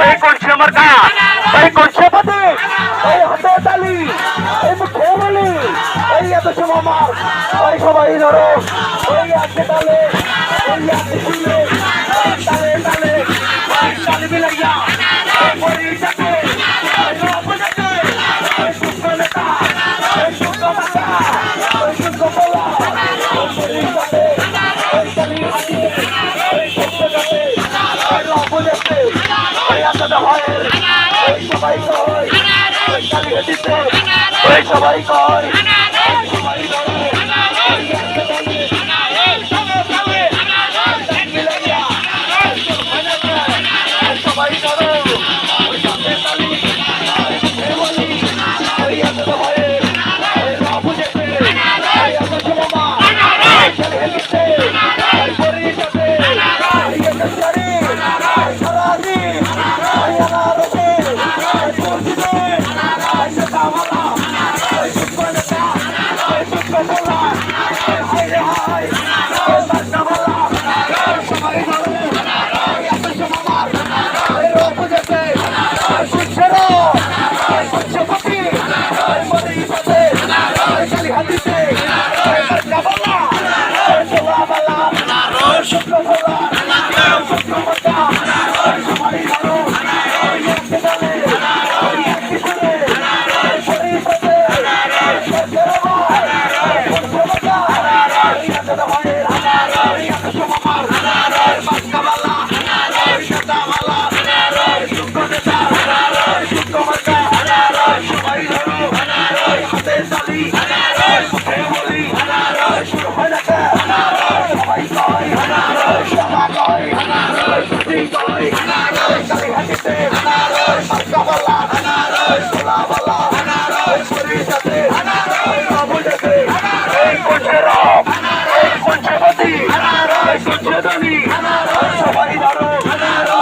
ওই কলসি আমার কা ওই কলসি পাতে ওই হাতে তালি, এই মুখে বলি, এই এত সময় আমার ওই সবাই ধরো ওই আছে তালে ওই আছে সবাই কয়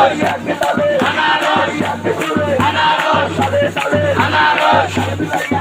আনারস আনারস আনারস